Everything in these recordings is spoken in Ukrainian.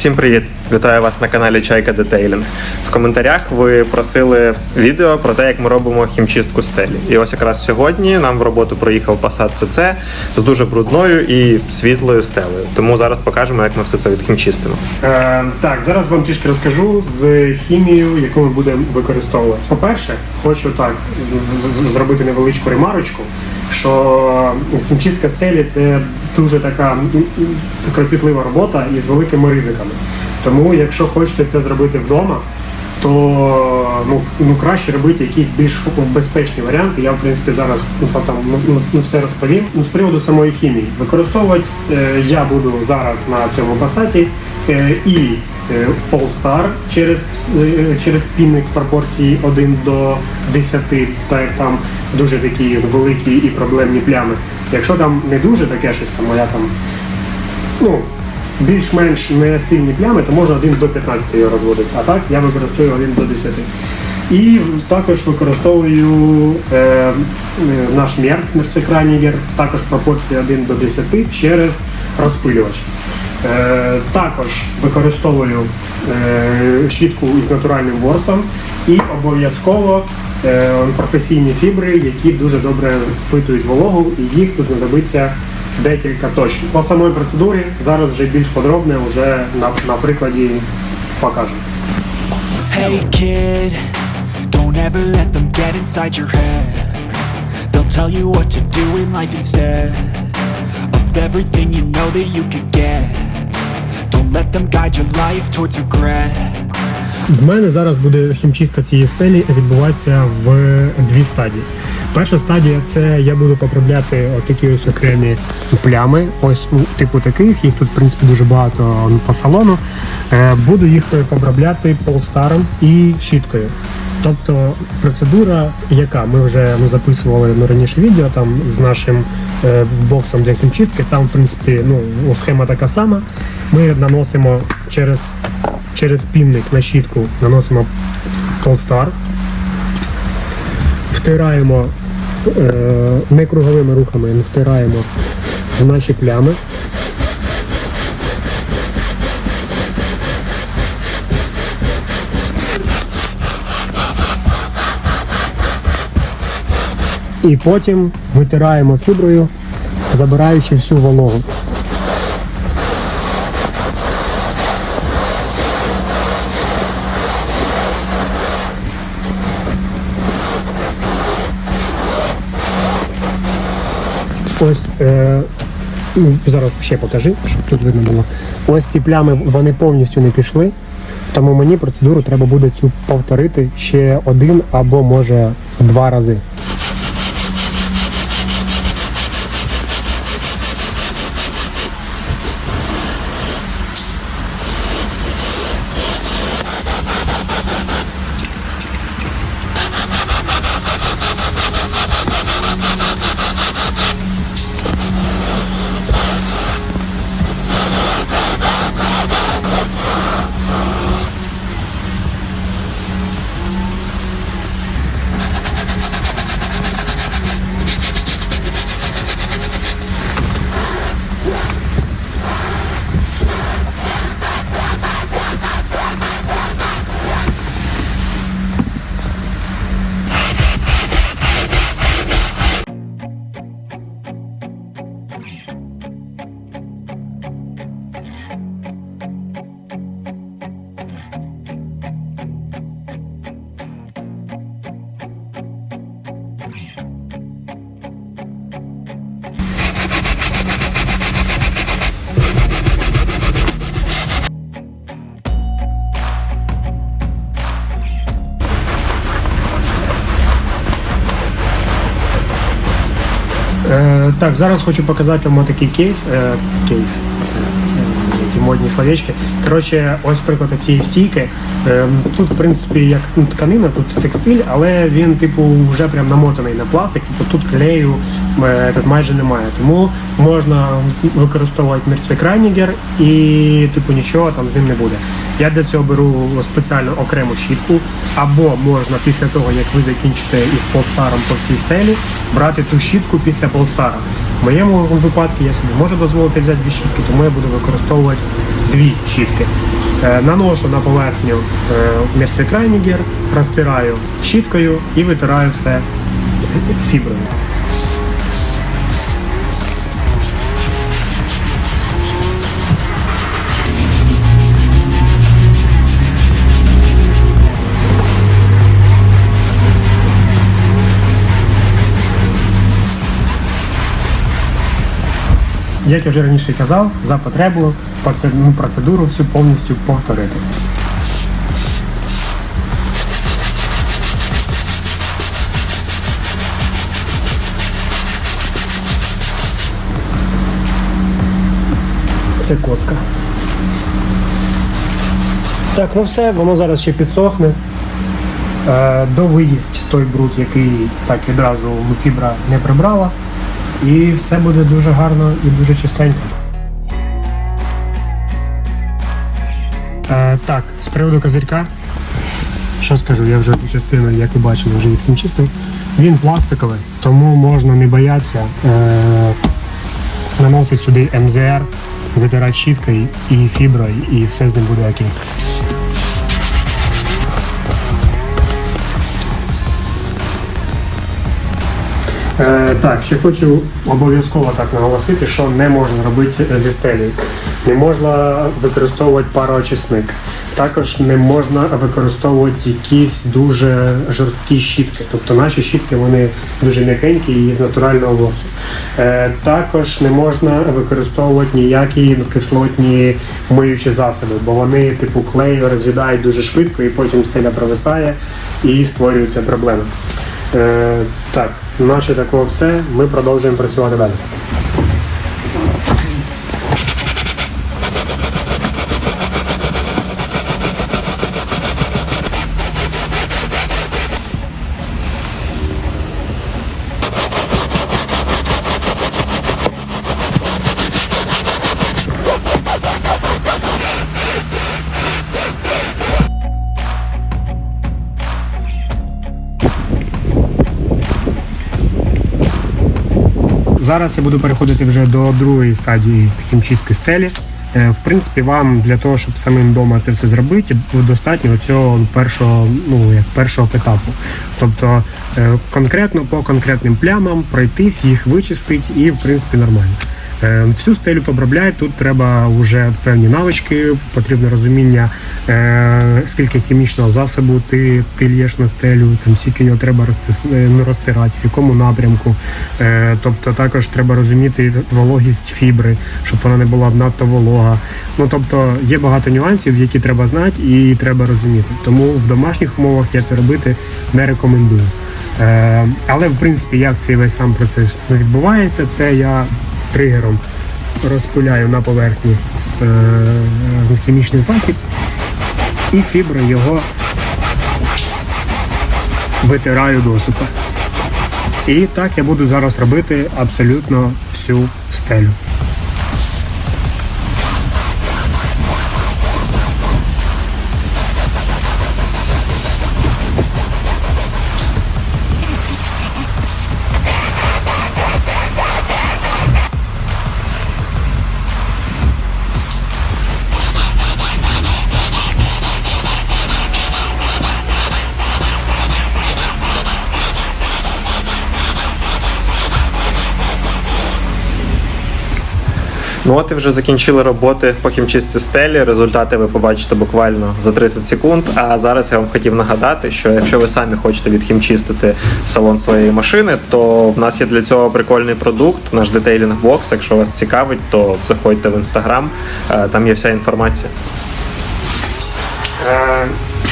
Всім привіт! Вітаю вас на каналі Чайка Детейлінг. В коментарях ви просили відео про те, як ми робимо хімчистку стелі. І ось якраз сьогодні нам в роботу приїхав Passat CC з дуже брудною і світлою стелею. Тому зараз покажемо, як ми все це відхімчистимо. Е, так, зараз вам трішки розкажу з хімією, яку ми будемо використовувати. По-перше, хочу так зробити невеличку ремарочку, що хімчистка стелі це дуже така кропітлива робота і з великими ризиками. Тому, якщо хочете це зробити вдома, то ну, ну краще робити якісь більш безпечні варіанти. Я в принципі зараз ну, там ну, ну, ну, все розповім. Ну, з приводу самої хімії використовувати е, я буду зараз на цьому пасаті і е, Polestar через, е, через пінник пропорції 1 до 10, так як там дуже такі великі і проблемні плями. Якщо там не дуже таке щось там, моя там ну, більш-менш не сильні плями, то можна 1 до 15 його розводити. А так я використовую 1 до 10. І також використовую е, е, наш мерц, мерсфекранігер, також пропорція 1 до 10 через розпилювач. Е, також використовую е, щітку із натуральним ворсом і обов'язково е, професійні фібри, які дуже добре впитують вологу, і їх тут знадобиться декілька точно. По самої процедурі зараз вже більш подробне, вже на, на прикладі покажу. Hey kid, don't ever let them get inside your head. They'll tell you what to do in life instead of everything you know that you could get. Let them guide your life towards regret. В мене зараз буде хімчистка цієї стелі відбуватися в дві стадії. Перша стадія це я буду поправляти отакі ось окремі плями. Ось ну, типу таких, їх тут в принципі дуже багато ну, по салону. Е, Буду їх поправляти полстаром і щіткою. Тобто процедура, яка ми вже ну, записували ну, раніше відео там з нашим боксом для хімчистки, там в принципі ну, схема така сама. Ми наносимо через через пінник на щітку наносимо Polestar, втираємо е, не круговими рухами, втираємо в наші плями. І потім витираємо фіброю, забираючи всю вологу. Ось е, ну, зараз ще покажи, щоб тут видно було. Ось ці плями вони повністю не пішли. Тому мені процедуру треба буде цю повторити ще один або може два рази. Так, зараз хочу показати вам такий кейс. Е, кейс. Е, модні словечки. Коротше, ось приклад цієї стійки. Е, тут, в принципі, як ну, тканина, тут текстиль, але він, типу, вже прям намотаний на пластик, типу тут клею е, тут майже немає. Тому можна використовувати мерсфекранігер і типу нічого там з ним не буде. Я для цього беру спеціально окрему щітку, або можна після того, як ви закінчите із полстаром по всій стелі, брати ту щітку після полстара. В моєму випадку я собі можу дозволити взяти дві щітки, тому я буду використовувати дві щітки. Е, Наношу на поверхню мерсвікрайнігер, розтираю щіткою і витираю все фіброю. Як я вже раніше казав, за потребу ну, процедуру всю повністю повторити. Це коцка. Так, ну все, воно зараз ще підсохне. Е, довиїсть той бруд, який так відразу фібра не прибрала. І все буде дуже гарно і дуже чистенько. Е, так, з приводу козирька. Що скажу, я вже частину, як ви бачили, вже відхімчистив. Він пластиковий, тому можна не боятися. Е, наносить сюди МЗР, витирати щіткою і фіброю, і все з ним буде окей. Е, так, ще хочу обов'язково так наголосити, що не можна робити зі стелі. Не можна використовувати пароочисник. Також не можна використовувати якісь дуже жорсткі щітки. Тобто наші щітки вони дуже м'якенькі і з натурального лосу. Е, також не можна використовувати ніякі кислотні миючі засоби, бо вони типу клею роз'їдають дуже швидко і потім стеля провисає і створюються проблеми. Е, так, наче такого все. Ми продовжуємо працювати далі. Зараз я буду переходити вже до другої стадії хімчистки стелі. Е, В принципі, вам для того, щоб самим вдома це все зробити, достатньо цього першого, ну як першого етапу. Тобто е, конкретно по конкретним плямам пройтись, їх вичистити і в принципі нормально. Е, Всю стелю обробляють, тут треба вже певні навички, потрібне розуміння, е, скільки хімічного засобу ти, ти лєш на стелю, там скільки його треба е, ну, розтирати, в якому напрямку. Тобто також треба розуміти вологість фібри, щоб вона не була надто волога. Ну тобто є багато нюансів, які треба знати і треба розуміти. Тому в домашніх умовах я це робити не рекомендую. Але в принципі, як цей весь сам процес відбувається, це я тригером розпиляю на поверхні е, хімічний засіб і фібри його витираю досупа. І так я буду зараз робити абсолютно всю стелю. Ну от і вже закінчили роботи по хімчистці стелі. Результати ви побачите буквально за 30 секунд. А зараз я вам хотів нагадати, що якщо ви самі хочете відхімчистити салон своєї машини, то в нас є для цього прикольний продукт, наш детейлінг бокс. Якщо вас цікавить, то заходьте в інстаграм, е, там є вся інформація.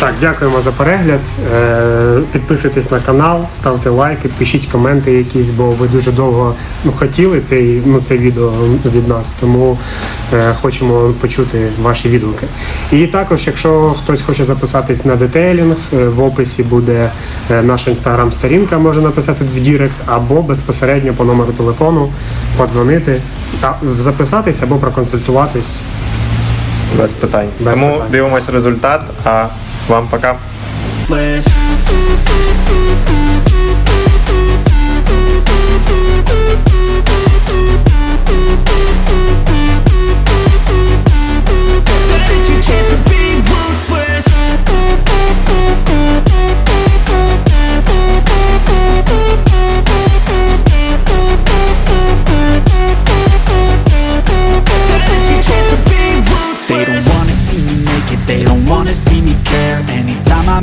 Так, дякуємо за перегляд. Е, підписуйтесь на канал, ставте лайки, пишіть коменти якісь, бо ви дуже довго ну, хотіли цей, ну, це відео від нас, тому е, хочемо почути ваші відгуки. І також, якщо хтось хоче записатись на детейлінг, е, в описі буде наша інстаграм-сторінка, може написати в Дірект, або безпосередньо по номеру телефону подзвонити, записатись або проконсультуватись. Без питань. Без Тому питань. дивимось результат. А вам пока. Bliss.